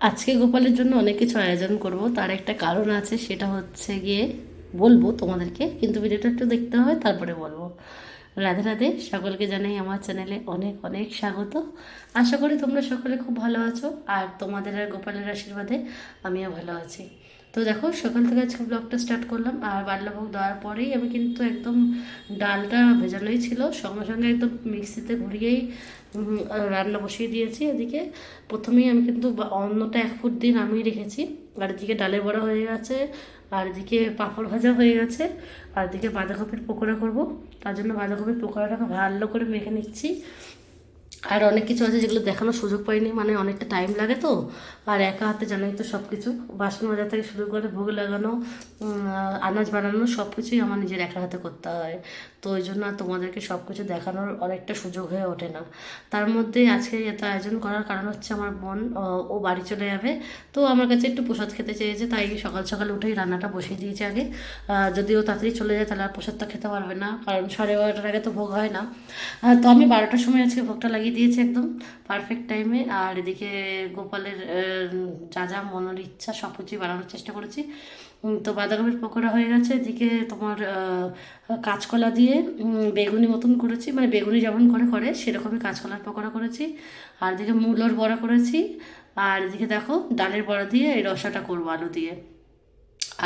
আজকে গোপালের জন্য অনেক কিছু আয়োজন করব। তার একটা কারণ আছে, সেটা হচ্ছে গিয়ে বলব তোমাদেরকে, কিন্তু ভিডিওটা একটু দেখতে হবে, তারপরে বলব। রাধে রাধে, সকলকে জানাই আমার চ্যানেলে অনেক অনেক স্বাগত। আশা করি তোমরা সকলে খুব ভালো আছো, আর তোমাদের আর গোপালের আশীর্বাদে আমিও ভালো আছি। তো দেখো, সকাল থেকে আজকে ব্লগটা স্টার্ট করলাম। আর বাল্যভোগ দেওয়ার পরেই আমি কিন্তু একদম ডালটা ভেজানোই ছিল। সঙ্গে সঙ্গে একদম মিক্সিতে ঘুরিয়েই রান্না বসিয়ে দিয়েছি এদিকে। প্রথমেই আমি কিন্তু অন্নটা এক ফুট দিয়ে নামিয়ে রেখেছি। আর এদিকে ডালের বড়া হয়ে গেছে, আর এদিকে পাঁপড় ভাজা হয়ে গেছে। আর এদিকে বাঁধাকপির পকোড়া করব। তার জন্য বাঁধাকপির পকোড়াটাকে ভালো করে মেখে নিচ্ছি। আর অনেক কিছু আছে যেগুলো দেখানোর সুযোগ পাইনি মানে অনেকটা টাইম লাগে তো। আর একা হাতে জানাই তো সব কিছু বাসন মাজা থেকে শুরু করে ভোগ লাগানো আনাজ বানানো সব কিছুই আমার নিজের একা হাতে করতে হয়। তো ওই জন্য তোমাদেরকে সব কিছু দেখানোর অনেকটা সুযোগ হয়ে ওঠে না। তার মধ্যে আজকে এত আয়োজন করার কারণ হচ্ছে আমার বোন, ও বাড়ি চলে যাবে। তো আমার কাছে একটু প্রসাদ খেতে চেয়েছে, তাই সকাল সকাল উঠেই রান্নাটা বসিয়ে দিয়েছে আগে। যদি ও তাড়াতাড়ি চলে যায় তাহলে আর প্রসাদটা খেতে পারবে না, কারণ সাড়ে বারোটার আগে তো ভোগ হয় না। তো আমি বারোটার সময় আজকে ভোগটা লাগিয়ে দিয়েছি একদম পারফেক্ট টাইমে আর এদিকে গোপালের যা যা মনের ইচ্ছা সব কিছুই বানানোর চেষ্টা করেছি। তো বাঁধাকপির পকোড়া হয়ে গেছে। এদিকে তোমার কাঁচকলা দিয়ে বেগুনি মতন করেছি। মানে বেগুনি যেমন করে করে, সেরকমই কাঁচকলার পকোড়া করেছি। আর এদিকে মূলোর বড়া করেছি। আর এদিকে দেখো, ডালের বড়া দিয়ে এই রসাটা করব আলু দিয়ে।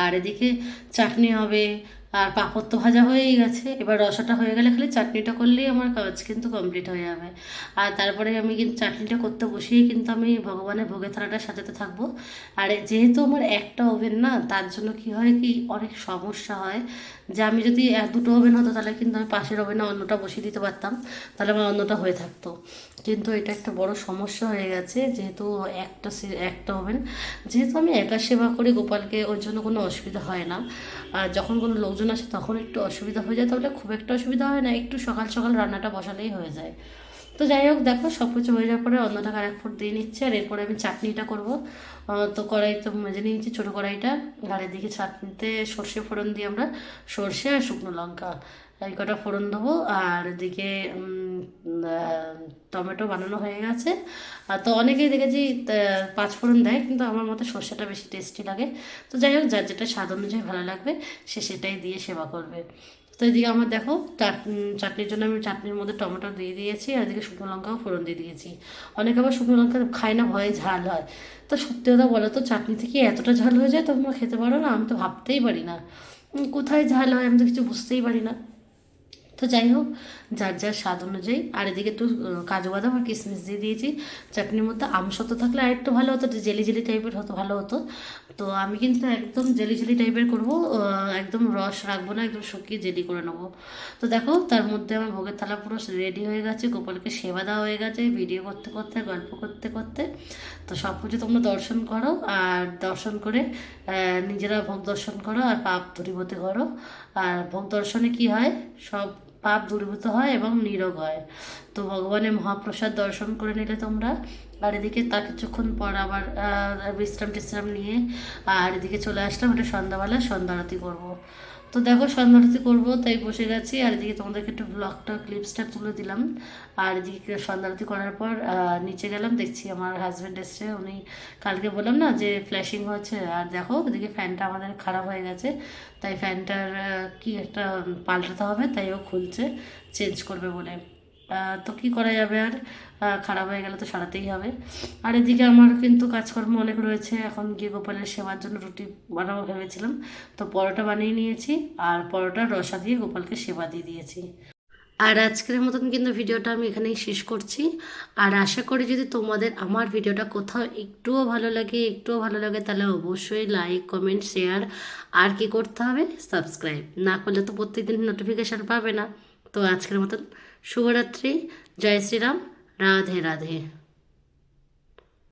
আর এদিকে চাটনি হবে আর পাঁপড় তো ভাজা হয়েই গেছে। এবার রসাটা হয়ে গেলে খালি চাটনিটা করলেই আমার কাজ কিন্তু কমপ্লিট হয়ে যাবে। আর তারপরে আমি কিন্তু চাটনিটা করতে বসিয়েই কিন্তু আমি ভগবানের ভোগের থালাটা সাজাতে থাকব। আর যেহেতু আমার একটা ওভেন না, তার জন্য কি হয় কি, অনেক সমস্যা হয়। যে আমি যদি এক দুটো ওভেন হতো তাহলে কিন্তু আমি পাশের ওভেনে অন্যটা বসিয়ে দিতে পারতাম। তাহলে আমার অন্যটা হয়ে থাকতো। কিন্তু এটা একটা বড় সমস্যা হয়ে গেছে, যেহেতু একটা একটা ওভেন। যেহেতু আমি একা সেবা করি গোপালকে, ওর জন্য কোনো অসুবিধা হয় না। আর যখন কোনো লোকজন আসে তখন একটু অসুবিধা হয়ে যায়, তাহলে খুব একটা অসুবিধা হয় না। একটু সকাল সকাল রান্নাটা বসালেই হয়ে যায়। তো যাই হোক দেখো সব কিছু হয়ে যাওয়ার পরে অন্যটাকে আর এক ফুট দিয়ে নিচ্ছে আর এরপরে আমি চাটনিটা করব। তো কড়াই তো মেজে নিয়েছি ছোটো কড়াইটা আর দিকে চাটনিতে সর্ষে ফোড়ন দিয়ে আমরা সর্ষে আর শুকনো লঙ্কা। এই কটা ফোড়ন দেবো আর এদিকে টমেটো বানানো হয়ে গেছে। আর তো অনেকেই দেখেছি আহ, পাঁচ ফোড়ন দেয় কিন্তু আমার মতে সর্ষেটা বেশি টেস্টি লাগে। তো যাই হোক যার যেটা স্বাদ অনুযায়ী ভালো লাগবে সে সেটাই দিয়ে সেবা করবে। তো এদিকে আমার দেখো, চাট- চাটনির জন্য আমি চাটনির মধ্যে টমেটো দিয়ে দিয়েছি আর এদিকে শুকনো লঙ্কাও ফোড়ন দিয়ে দিয়েছি। অনেকে আবার শুকনো লঙ্কা খায় না, ভয়ে ঝাল হয়। তো সত্যি কথা বলো তো, চাটনি থেকে এতটা ঝাল হয়ে যায় তোমরা খেতে পারো না, আমি তো ভাবতেই পারি না। কোথায় ঝাল হয় আমি তো কিছু বুঝতেই পারি না। তো যাই হোক, যার যার স্বাদ অনুযায়ী, আর এদিকে একটু কাজু বাদাম আর কিশমিশ দিয়ে দিয়েছি। চাটনির মধ্যে আমসত্ব থাকলে আর একটু ভালো হতো জেলি জেলি টাইপের হতো, ভালো হতো। তো আমি কিন্তু একদম জেলি জেলি টাইপের করব একদম রস রাখব না, একদম শুকিয়ে জেলি করে নেব। তো দেখো, তার মধ্যে আমার ভোগের থালা পুরো রেডি হয়ে গেছে, গোপালকে সেবা দেওয়া হয়ে গেছে ভিডিও করতে করতে, গল্প করতে করতে। তো সব কিছু তোমরা দর্শন করো, আর দর্শন করে নিজেরা ভোগ দর্শন করো, আর পাপ দূরীভূত করো। আর ভোগ দর্শনে কি হয়? সব পাপ দূরীভূত হয় এবং নিরোগ হয়। তো ভগবানের মহাপ্রসাদ দর্শন করে নিলে তোমরা আর এদিকে তার কিছুক্ষণ পর আবার বিশ্রাম টিশ্রাম নিয়ে আর এদিকে চলে আসলাম। এটা সন্ধ্যাবেলা সন্ধ্যা আরতি করব। তো দেখো সন্ধ্যা আরতি করব, তাই বসে গেছি। আর এদিকে তোমাদেরকে একটু ব্লগটা ক্লিপসটা তুলে দিলাম। আর এদিকে সন্ধ্যা আরতি করার পর নিচে গেলাম। দেখছি আমার হাজব্যান্ড এসছে। উনি কালকে বললাম না যে ফ্ল্যাশিং হচ্ছে। আর দেখো ওদিকে ফ্যানটা আমাদের খারাপ হয়ে গেছে। তাই ফ্যানটার কি একটা পাল্টাতে হবে, তাই ও খুলছে। চেঞ্জ করবে বলে। তো কি করা যাবে আর? খারাপ হয়ে গেলে তো সারাতেই হবে। আর এদিকে আমার কিন্তু কাজকর্ম অনেক রয়েছে। এখন গিয়ে গোপালের সেবার জন্য রুটি বানাবো ভেবেছিলাম। তো পরোটা বানিয়ে নিয়েছি আর পরোটা রসা দিয়ে গোপালকে সেবা দিয়ে দিয়েছি। আর আজকের মতন কিন্তু ভিডিওটা আমি এখানেই শেষ করছি। আর আশা করি যদি তোমাদের আমার ভিডিওটা কোথাও একটুও ভালো লাগে, একটুও ভালো লাগে, তাহলে অবশ্যই লাইক কমেন্ট শেয়ার আর কি করতে হবে? সাবস্ক্রাইব না করলে তো প্রত্যেকদিন নোটিফিকেশান পাবে না। তো আজকের মতন শুভরাত্রি। জয় শ্রীরাম। রাধে রাধে।